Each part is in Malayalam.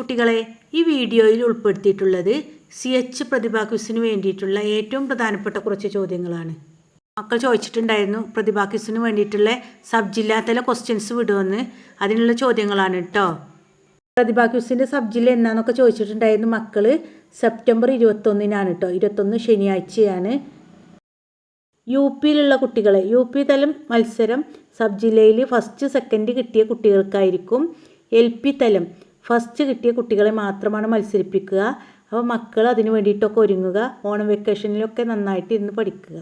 കുട്ടികളെ ഈ വീഡിയോയിൽ ഉൾപ്പെടുത്തിയിട്ടുള്ളത് സി എച്ച് പ്രതിഭാ ക്വിസിന് വേണ്ടിയിട്ടുള്ള ഏറ്റവും പ്രധാനപ്പെട്ട കുറച്ച് ചോദ്യങ്ങളാണ്. മക്കൾ ചോദിച്ചിട്ടുണ്ടായിരുന്നു പ്രതിഭാ ക്വിസിന് വേണ്ടിയിട്ടുള്ള സബ് ജില്ലാതല ക്വസ്റ്റ്യൻസ് വിടുമെന്ന് അതിനുള്ള ചോദ്യങ്ങളാണ് കേട്ടോ പ്രതിഭാ ക്വിസിന്റെ സബ് ജില്ല എന്നാന്നൊക്കെ ചോദിച്ചിട്ടുണ്ടായിരുന്നു മക്കൾ സെപ്റ്റംബർ ഇരുപത്തൊന്നിനാണ് കേട്ടോ ഇരുപത്തൊന്ന് ശനിയാഴ്ചയാണ്. യു പിയിലുള്ള കുട്ടികളെ. യു പി തലം മത്സരം സബ് ജില്ലയിൽ ഫസ്റ്റ് സെക്കൻഡ് കിട്ടിയ കുട്ടികൾക്കായിരിക്കും. എൽ പി തലം ഫസ്റ്റ് കിട്ടിയ കുട്ടികളെ മാത്രമാണ് മത്സരിപ്പിക്കുക. അപ്പോൾ മക്കൾ അതിന് വേണ്ടിയിട്ടൊക്കെ ഒരുങ്ങുക. ഓണം വെക്കേഷനിലൊക്കെ നന്നായിട്ട് ഇരുന്ന് പഠിക്കുക.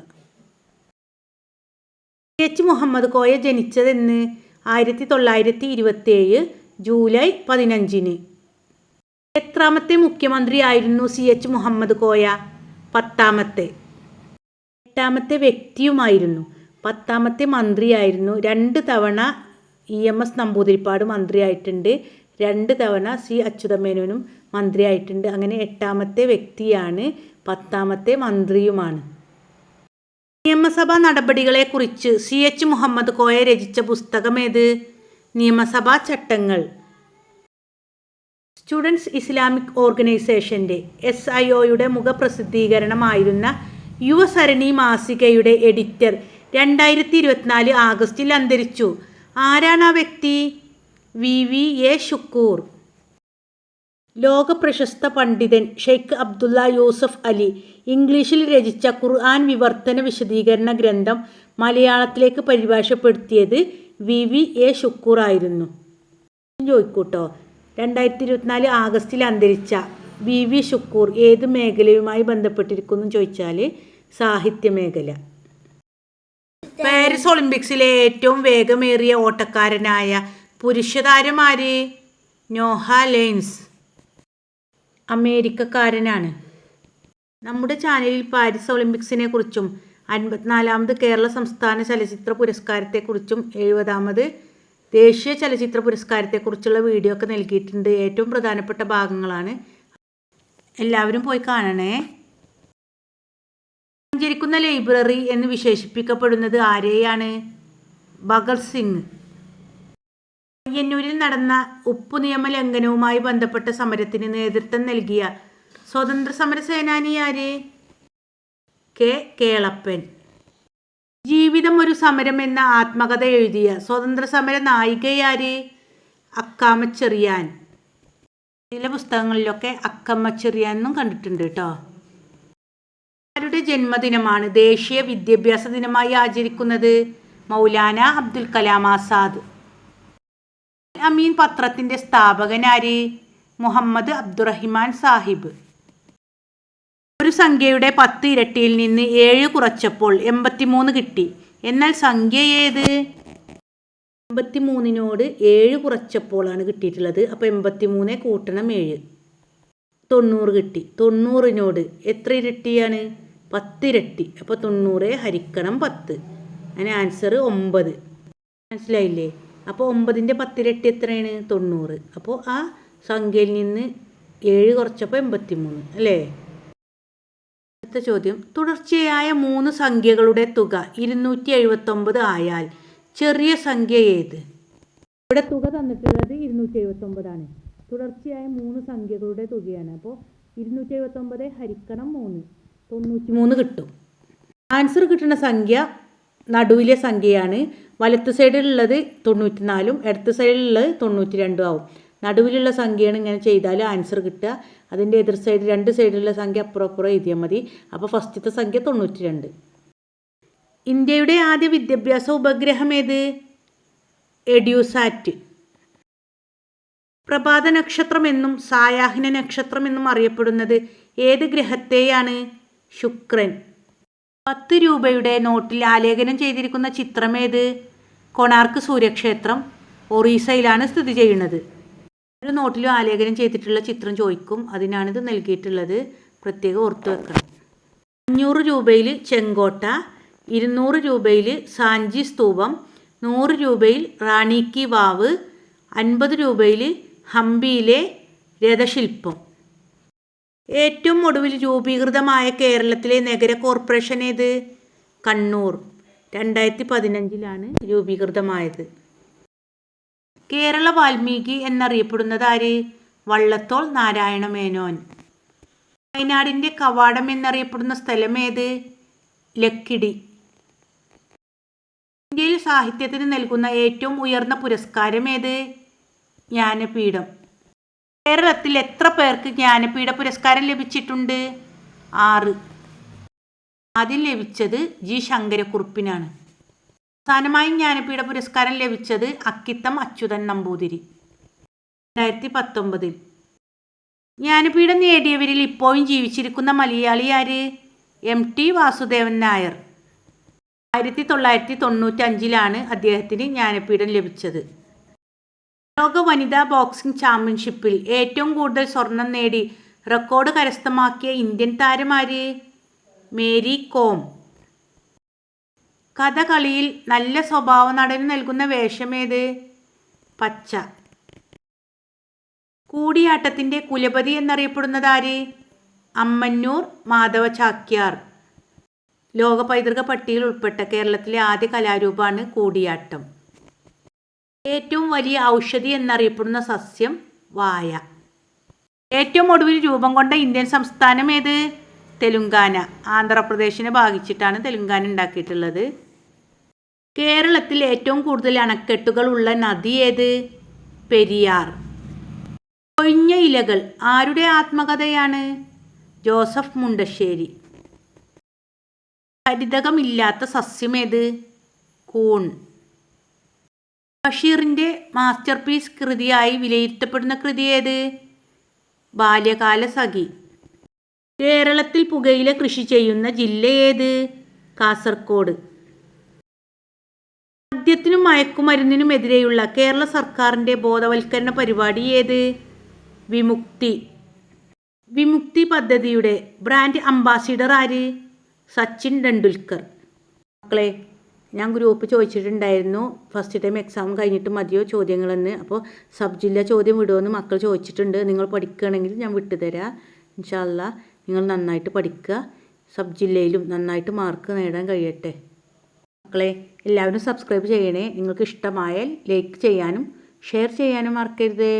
എച്ച് മുഹമ്മദ് കോയ ജനിച്ചതെന്ന് ആയിരത്തി തൊള്ളായിരത്തി ഇരുപത്തിയേഴ് ജൂലൈ പതിനഞ്ചിന്. എത്രാമത്തെ മുഖ്യമന്ത്രിയായിരുന്നു സി എച്ച് മുഹമ്മദ് കോയ? പത്താമത്തെ. എട്ടാമത്തെ വ്യക്തിയുമായിരുന്നു. പത്താമത്തെ മന്ത്രിയായിരുന്നു. രണ്ട് തവണ ഇ എം എസ് നമ്പൂതിരിപ്പാട് മന്ത്രിയായിട്ടുണ്ട്. രണ്ട് തവണ സി അച്യുതമേനോനും മന്ത്രിയായിട്ടുണ്ട്. അങ്ങനെ എട്ടാമത്തെ വ്യക്തിയാണ് പത്താമത്തെ മന്ത്രിയുമാണ്. നിയമസഭാ നടപടികളെക്കുറിച്ച് സി എച്ച് മുഹമ്മദ് കോയ രചിച്ച പുസ്തകം ഏത് നിയമസഭാ ചട്ടങ്ങൾ. സ്റ്റുഡൻസ് ഇസ്ലാമിക് ഓർഗനൈസേഷന്റെ എസ് ഐ ഒയുടെ മുഖപ്രസിദ്ധീകരണമായിരുന്ന യുവസരണി മാസികയുടെ എഡിറ്റർ രണ്ടായിരത്തി ഇരുപത്തിനാല് ആഗസ്റ്റിൽ അന്തരിച്ചു. ആരാണ് ആ വ്യക്തി? V V A Shukkur. ലോകപ്രശസ്ത പണ്ഡിതൻ ഷെയ്ഖ് അബ്ദുള്ള യൂസഫ് അലി ഇംഗ്ലീഷിൽ രചിച്ച ഖുർആൻ വിവർത്തന വിശദീകരണ ഗ്രന്ഥം മലയാളത്തിലേക്ക് പരിഭാഷപ്പെടുത്തിയത് വി വി എ ഷുക്കൂർ ആയിരുന്നു. ചോദിക്കൂട്ടോ? രണ്ടായിരത്തി ഇരുപത്തിനാല് ആഗസ്റ്റിൽ അന്തരിച്ച വി വി ഷുക്കൂർ ഏത് മേഖലയുമായി ബന്ധപ്പെട്ടിരിക്കുന്നു ചോദിച്ചാൽ സാഹിത്യ മേഖല പാരീസ് ഒളിമ്പിക്സിലെ ഏറ്റവും വേഗമേറിയ ഓട്ടക്കാരനായ പുരുഷതാരമാര് നോഹ ലെയ്ൻസ് അമേരിക്കക്കാരനാണ്. നമ്മുടെ ചാനലിൽ പാരീസ് ഒളിമ്പിക്സിനെ കുറിച്ചും അൻപത്തിനാലാമത് കേരള സംസ്ഥാന ചലച്ചിത്ര പുരസ്കാരത്തെക്കുറിച്ചും എഴുപതാമത് ദേശീയ ചലച്ചിത്ര പുരസ്കാരത്തെക്കുറിച്ചുള്ള വീഡിയോ ഒക്കെ നൽകിയിട്ടുണ്ട്. ഏറ്റവും പ്രധാനപ്പെട്ട ഭാഗങ്ങളാണ്. എല്ലാവരും പോയി കാണണേ. സഞ്ചരിക്കുന്ന ലൈബ്രറി എന്ന് വിശേഷിപ്പിക്കപ്പെടുന്നത് ആരെയാണ്? ഭഗത് സിംഗ്. പയ്യന്നൂരിൽ നടന്ന ഉപ്പു നിയമ ലംഘനവുമായി ബന്ധപ്പെട്ട സമരത്തിന് നേതൃത്വം നൽകിയ സ്വതന്ത്ര സമര സേനാനി ആര് കെ കേളപ്പൻ. ജീവിതം ഒരു സമരം എന്ന ആത്മകഥ എഴുതിയ സ്വതന്ത്ര സമര നായികയാര് അക്കാമച്ചെറിയാൻ. ചില പുസ്തകങ്ങളിലൊക്കെ അക്കമ്മച്ചെറിയാൻ എന്നും കണ്ടിട്ടുണ്ട് കേട്ടോ. ആരുടെ ജന്മദിനമാണ് ദേശീയ വിദ്യാഭ്യാസ ദിനമായി ആചരിക്കുന്നത് മൗലാന അബ്ദുൽ കലാം ആസാദ്. അമീൻ പത്രത്തിന്റെ സ്ഥാപകനാര് മുഹമ്മദ് അബ്ദുറഹിമാൻ സാഹിബ്. ഒരു സംഖ്യയുടെ പത്ത് ഇരട്ടിയിൽ നിന്ന് ഏഴ് കുറച്ചപ്പോൾ എൺപത്തിമൂന്ന് കിട്ടി. എന്നാൽ സംഖ്യ ഏത്? എൺപത്തിമൂന്നിനോട് ഏഴ് കുറച്ചപ്പോഴാണ് കിട്ടിയിട്ടുള്ളത്. അപ്പോൾ എൺപത്തിമൂന്ന് കൂട്ടണം ഏഴ്. തൊണ്ണൂറ് കിട്ടി. തൊണ്ണൂറിനോട് എത്ര ഇരട്ടിയാണ്? പത്ത് ഇരട്ടി. അപ്പോൾ തൊണ്ണൂറ് ഹരിക്കണം പത്ത്. അങ്ങനെ ആൻസർ ഒമ്പത്. മനസ്സിലായില്ലേ? അപ്പോൾ ഒമ്പതിന്റെ പത്തിരട്ടി എത്രയാണ്? തൊണ്ണൂറ്. അപ്പോൾ ആ സംഖ്യയിൽ നിന്ന് ഏഴ് കുറച്ചപ്പോൾ എൺപത്തി മൂന്ന് അല്ലേ? അടുത്ത ചോദ്യം. തുടർച്ചയായ മൂന്ന് സംഖ്യകളുടെ തുക ഇരുന്നൂറ്റി എഴുപത്തൊമ്പത് ആയാൽ ചെറിയ സംഖ്യ ഏത്? ഇവിടെ തുക തന്നിട്ടുള്ളത് ഇരുന്നൂറ്റി എഴുപത്തൊമ്പതാണ് തുടർച്ചയായ മൂന്ന് സംഖ്യകളുടെ തുകയാണ്. അപ്പോൾ ഇരുന്നൂറ്റി എഴുപത്തൊമ്പത് ഹരിക്കണം മൂന്ന്. തൊണ്ണൂറ്റി മൂന്ന് കിട്ടും. ആൻസർ കിട്ടുന്ന സംഖ്യ നടുവിലെ സംഖ്യയാണ് വലത്ത് സൈഡിലുള്ളത് തൊണ്ണൂറ്റി നാലും ഇടത്ത് സൈഡിലുള്ളത് തൊണ്ണൂറ്റി രണ്ടും ആവും. നടുവിലുള്ള സംഖ്യയാണ് ഇങ്ങനെ ചെയ്താൽ ആൻസർ കിട്ടുക. അതിന്റെ എതിർ സൈഡ് രണ്ട് സൈഡിലുള്ള സംഖ്യ അപ്പുറം അപ്പുറം എഴുതിയാൽ മതി. അപ്പോൾ ഫസ്റ്റത്തെ സംഖ്യ തൊണ്ണൂറ്റി രണ്ട് ഇന്ത്യയുടെ ആദ്യ വിദ്യാഭ്യാസ ഉപഗ്രഹം ഏത്? എഡ്യൂസാറ്റ്. പ്രഭാത നക്ഷത്രം എന്നും സായാഹ്ന നക്ഷത്രം എന്നും അറിയപ്പെടുന്നത് ഏത് ഗ്രഹത്തെയാണ്? ശുക്രൻ. പത്ത് രൂപയുടെ നോട്ടിൽ ആലേഖനം ചെയ്തിരിക്കുന്ന ചിത്രമേത് കൊണാർക്ക് സൂര്യക്ഷേത്രം ഒറീസയിലാണ് സ്ഥിതി ചെയ്യുന്നത്. ഒരു നോട്ടിലും ആലേഖനം ചെയ്തിട്ടുള്ള ചിത്രം ചോദിക്കും. അതിനാണിത് നൽകിയിട്ടുള്ളത്. പ്രത്യേകം ഓർത്തു വെക്കണം. അഞ്ഞൂറ് രൂപയിൽ ചെങ്കോട്ട ഇരുന്നൂറ് രൂപയിൽ സാഞ്ചി സ്തൂപം നൂറ് രൂപയിൽ റാണി കി വാവ് അൻപത് രൂപയിൽ ഹംപിയിലെ രഥശില്പം. ഏറ്റവും ഒടുവിൽ രൂപീകൃതമായ കേരളത്തിലെ നഗര കോർപ്പറേഷൻ ഏത്? കണ്ണൂർ. രണ്ടായിരത്തി പതിനഞ്ചിലാണ് രൂപീകൃതമായത്. കേരള വാൽമീകി എന്നറിയപ്പെടുന്നത് ആര്? വള്ളത്തോൾ നാരായണ മേനോൻ വയനാടിന്റെ കവാടം എന്നറിയപ്പെടുന്ന സ്ഥലം ഏത്? ലക്കിടി. ഇന്ത്യയിൽ സാഹിത്യത്തിന് നൽകുന്ന ഏറ്റവും ഉയർന്ന പുരസ്കാരം ഏത്? ജ്ഞാനപീഠം. കേരളത്തിൽ എത്ര പേർക്ക് ജ്ഞാനപീഠ പുരസ്കാരം ലഭിച്ചിട്ടുണ്ട്? ആറ്. ആദ്യം ലഭിച്ചത് ജി ശങ്കരക്കുറുപ്പിനാണ്. അവസാനമായി ജ്ഞാനപീഠ പുരസ്കാരം ലഭിച്ചത് അക്കിത്തം അച്യുതൻ നമ്പൂതിരി. രണ്ടായിരത്തി പത്തൊമ്പതിൽ ജ്ഞാനപീഠം നേടിയവരിൽ ഇപ്പോഴും ജീവിച്ചിരിക്കുന്ന മലയാളി ആര്? M T Vasudevan Nair. ആയിരത്തി തൊള്ളായിരത്തി തൊണ്ണൂറ്റഞ്ചിലാണ് അദ്ദേഹത്തിന് ജ്ഞാനപീഠം ലഭിച്ചത്. ലോക വനിതാ ബോക്സിംഗ് ചാമ്പ്യൻഷിപ്പിൽ ഏറ്റവും കൂടുതൽ സ്വർണം നേടി റെക്കോർഡ് കരസ്ഥമാക്കിയ ഇന്ത്യൻ താരമാര് മേരി കോം. കഥകളിയിൽ നല്ല സ്വഭാവ നടന് നൽകുന്ന വേഷമേത്? പച്ച. കൂടിയാട്ടത്തിന്റെ കുലപതി എന്നറിയപ്പെടുന്നത് ആര്? അമ്മന്നൂർ മാധവ ചാക്യാർ ലോക പൈതൃക പട്ടികയിൽ ഉൾപ്പെട്ട കേരളത്തിലെ ആദ്യ കലാരൂപമാണ് കൂടിയാട്ടം. ഏറ്റവും വലിയ ഔഷധി എന്നറിയപ്പെടുന്ന സസ്യം വായ. ഏറ്റവും ഒടുവിൽ രൂപം കൊണ്ട ഇന്ത്യൻ സംസ്ഥാനം ഏത്? തെലുങ്കാന. ആന്ധ്രാപ്രദേശിനെ ഭാഗിച്ചിട്ടാണ് തെലുങ്കാന ഉണ്ടാക്കിയിട്ടുള്ളത്. കേരളത്തിൽ ഏറ്റവും കൂടുതൽ അണക്കെട്ടുകൾ ഉള്ള നദി ഏത്? പെരിയാർ. കൊഴിഞ്ഞ ഇലകൾ. ആരുടെ ആത്മകഥയാണ്? ജോസഫ് മുണ്ടശ്ശേരി. ഹരിതകമില്ലാത്ത സസ്യമേത് കൂൺ. ബഷീറിന്റെ മാസ്റ്റർ പീസ് കൃതിയായി വിലയിരുത്തപ്പെടുന്ന കൃതി ഏത്? ബാല്യകാല സഖി കേരളത്തിൽ പുകയില കൃഷി ചെയ്യുന്ന ജില്ല ഏത്? കാസർഗോഡ് മദ്യത്തിനും മയക്കുമരുന്നിനുമെതിരെയുള്ള കേരള സർക്കാരിന്റെ ബോധവൽക്കരണ പരിപാടി ഏത്? വിമുക്തി. വിമുക്തി പദ്ധതിയുടെ ബ്രാൻഡ് അംബാസിഡർ ആര്? സച്ചിൻ ടെണ്ടുൽക്കർ. മക്കളെ ഞാൻ ഗ്രൂപ്പ് ചോദിച്ചിട്ടുണ്ടായിരുന്നു. ഫസ്റ്റ് ടൈം എക്സാം കഴിഞ്ഞിട്ട് മതിയോ ചോദ്യങ്ങളെന്ന്. അപ്പോൾ സബ് ജില്ല ചോദ്യം വിടുമെന്ന് മക്കൾ ചോദിച്ചിട്ടുണ്ട്. നിങ്ങൾ പഠിക്കുകയാണെങ്കിൽ ഞാൻ വിട്ടുതരാം. ഇൻഷാല്ല നിങ്ങൾ നന്നായിട്ട് പഠിക്കുക. സബ് ജില്ലയിലും നന്നായിട്ട് മാർക്ക് നേടാൻ കഴിയട്ടെ. മക്കളെ എല്ലാവരും സബ്സ്ക്രൈബ് ചെയ്യണേ. നിങ്ങൾക്ക് ഇഷ്ടമായാൽ ലൈക്ക് ചെയ്യാനും ഷെയർ ചെയ്യാനും മറക്കരുത്.